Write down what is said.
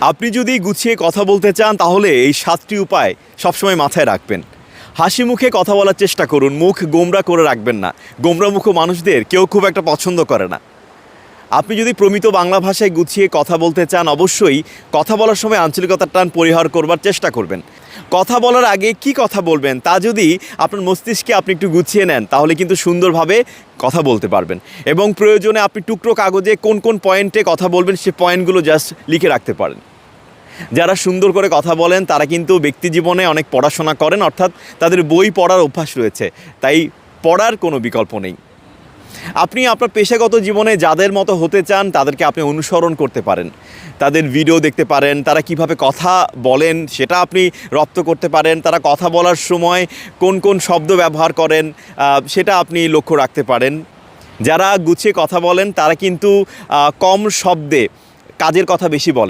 আপনি যদি গুছিয়ে কথা বলতে চান, তাহলে এই সাতটি উপায় সবসময় মাথায় রাখবেন। হাসি মুখে কথা বলার চেষ্টা করুন, মুখ গোমরা করে রাখবেন না। গোমরা মুখ মানুষদের কেউ খুব একটা পছন্দ করে না। আপনি যদি প্রমিত বাংলা ভাষায় গুছিয়ে কথা বলতে চান, অবশ্যই কথা বলার সময় আঞ্চলিকতার টান পরিহার করবার চেষ্টা করবেন। কথা বলার আগে কি কথা বলবেন? তা যদি আপনার মস্তিষ্কে আপনি একটু গুছিয়ে নেন, তাহলে কিন্তু সুন্দরভাবে কথা বলতে পারবেন। এবং প্রয়োজনে আপনি টুকরো কাগজে কোন কোন পয়েন্টে কথা বলবেন, সে পয়েন্টগুলো জাস্ট লিখে রাখতে পারেন। যারা সুন্দর করে কথা বলেন, তারা কিন্তু ব্যক্তি জীবনে অনেক পড়াশোনা করেন, অর্থাৎ তাদের বই পড়ার অভ্যাস রয়েছে। তাই পড়ার কোনো বিকল্প নেই। আপনি আপনার পেশাগত জীবনে যাদের মতো হতে চান, তাদেরকে আপনি অনুসরণ করতে পারেন। তাদের ভিডিও দেখতে পারেন, তারা কীভাবে কথা বলেন সেটা আপনি রপ্ত করতে পারেন, তারা কথা বলার সময় কোন কোন শব্দ ব্যবহার করেন সেটা আপনি লক্ষ্য রাখতে পারেন। যারা গুছিয়ে কথা বলেন, তারা কিন্তু কম শব্দে কাজের কথা বেশি বলেন।